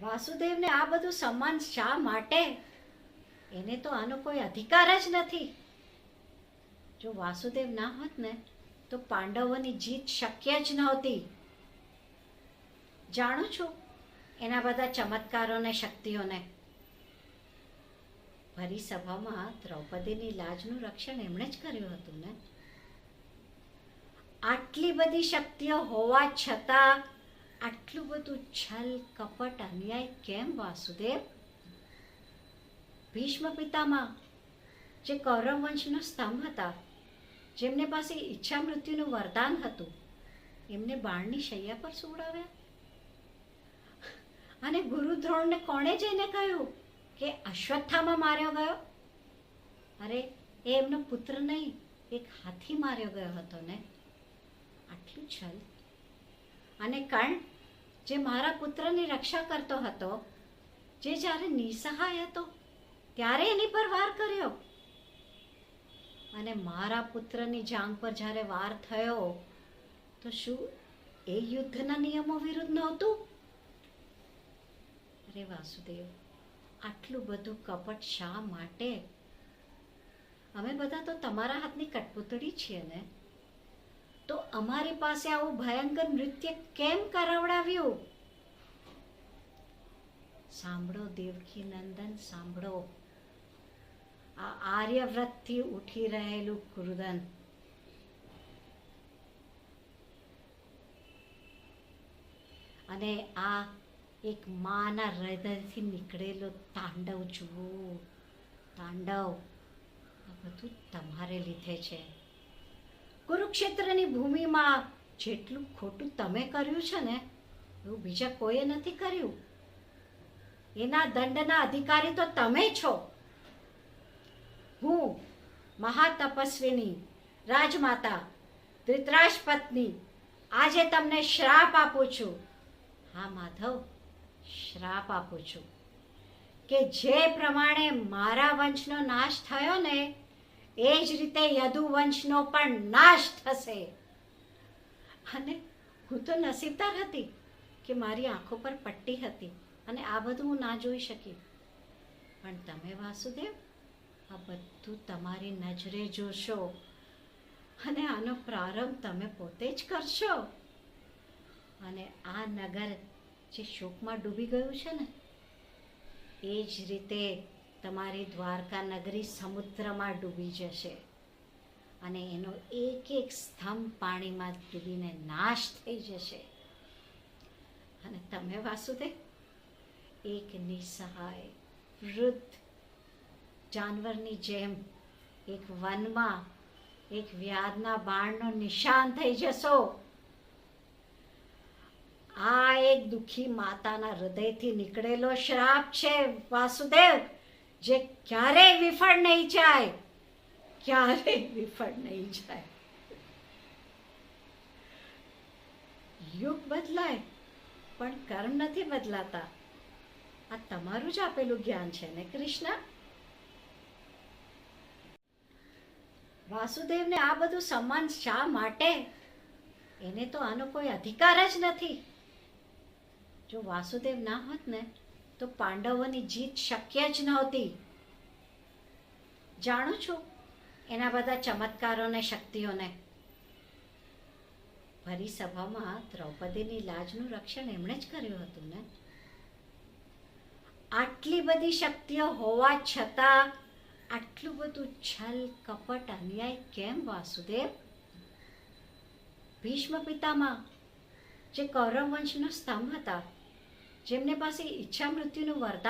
વાસુદેવને આ બધું સન્માન શા માટે? એને તો આનો કોઈ અધિકાર જ નથી. જો વાસુદેવ ના હોત ને, તો પાંડવોની જીત શક્ય જ નહોતી. જાણું છું એના બધા ચમત્કારોને શક્તિઓને? ભરી સભામાં દ્રૌપદીની લાજનું રક્ષણ એમણે જ કર્યું હતું ને? આટલી બધી શક્તિઓ હોવા છતાં આટલું બધું છલ, કપટ, અન્યાય કેમ વાસુદેવ? ભીષ્મ પિતામાં જે કૌરવ વંશનો સ્તંભ હતા, જેમને પાસે ઈચ્છા મૃત્યુનું વરદાન હતું, એમને બાણની શૈયા પર સુવડાવ્યા. અને ગુરુદ્રોણને કોણે જઈને કહ્યું કે અશ્વત્થામાં માર્યો ગયો? અરે, એ એમનો પુત્ર નહીં, એક હાથી માર્યો ગયો હતો ને. આટલું છલ અને કર્ણ જે મારા પુત્રની રક્ષા કરતો હતો, જે જ્યારે નિસહાય હતો, ત્યારે એની પર વાર કર્યો. અને મારા પુત્રની જાંગ પર જ્યારે વાર થયો, તો શું એ યુદ્ધના નિયમો વિરુદ્ધ નહોતું? અરે વાસુદેવ, આટલું બધું કપટ શા માટે? અમે બધા તો તમારા હાથની કટપુતળી છીએ ને. તો અમારી પાસે આવું ભયંકર નૃત્ય કેમ કરાવડાવ્યું? સાંભળો દેવકી નંદન સાંભળો. આ આર્યવ્રતથી ઉઠી રહેલું કૃદન અને આ એક માના હૃદયથી નીકળેલો તાંડવ જુઓ. તાંડવ આ બધું તમારે લીધે છે. કુરુક્ષેત્રની ભૂમિમાં જેટલું ખોટું તમે કર્યું છે ને, એવું બીજા કોઈએ નથી કર્યું? એના દંડના અધિકારી તો તમે છો. હું મહાતપસ્વીની રાજમાતા ધૃતરાજ પત્ની આજે તમને શ્રાપ આપું છું. હા, માધવ, શ્રાપ આપું છું કે જે પ્રમાણે મારા વંશનો નાશ થયો ને એ જ રીતે યદુવંશનો પણ નાશ થશે. અને હું તો નસીબદાર હતી કે મારી આંખો પર પટ્ટી હતી અને આ બધું હું ના જોઈ શકી. પણ તમે વાસુદેવ, આ બધું તમારી નજરે જોશો અને આનો પ્રારંભ તમે પોતે જ કરશો. અને આ નગર જે શોકમાં ડૂબી ગયું છે ને, એ જ રીતે તમારી દ્વારકા નગરી સમુદ્રમાં ડૂબી જશે. અને એનો એક એક સ્તંભ પાણીમાં ડૂબીને નાશ થઈ જશે. અને તમે વાસુદેવ, એક નિસહાય વૃદ્ધ જાનવરની જેમ એક વનમાં એક વ્યાજના બાણનો નિશાન થઈ જશો. આ એક દુઃખી માતાના હૃદયથી નીકળેલો શ્રાપ છે, વાસુદેવ. જે ક્યારેય વિફળ નહીં જાય, ક્યારેય વિફળ નહીં જાય. યુગ બદલાય, પણ કર્મ નથી બદલાતા. આ તમારું જ આપેલું જ્ઞાન છે ને, કૃષ્ણ? વાસુદેવને આ બધું સન્માન શા માટે? એને તો આનો કોઈ અધિકાર જ નથી. જો વાસુદેવ ના હોત ને તો પાંડવોની જીત શક્ય જ નહોતી. જાણું છું? એના બધા ચમત્કારોને શક્તિઓને. ભરી સભામાં દ્રૌપદીની લાજનું રક્ષણ એમણે જ કર્યું હતું ને? આટલી બધી શક્તિઓ હોવા છતાં આટલું બધું છલ, કપટ, અન્યાય કેમ વાસુદેવ? ભીષ્મ પિતામાં જે કૌરવ વંશનો સ્તંભ હતા જેમને પાસે ઈચ્છા મૃત્યુનું વરદાન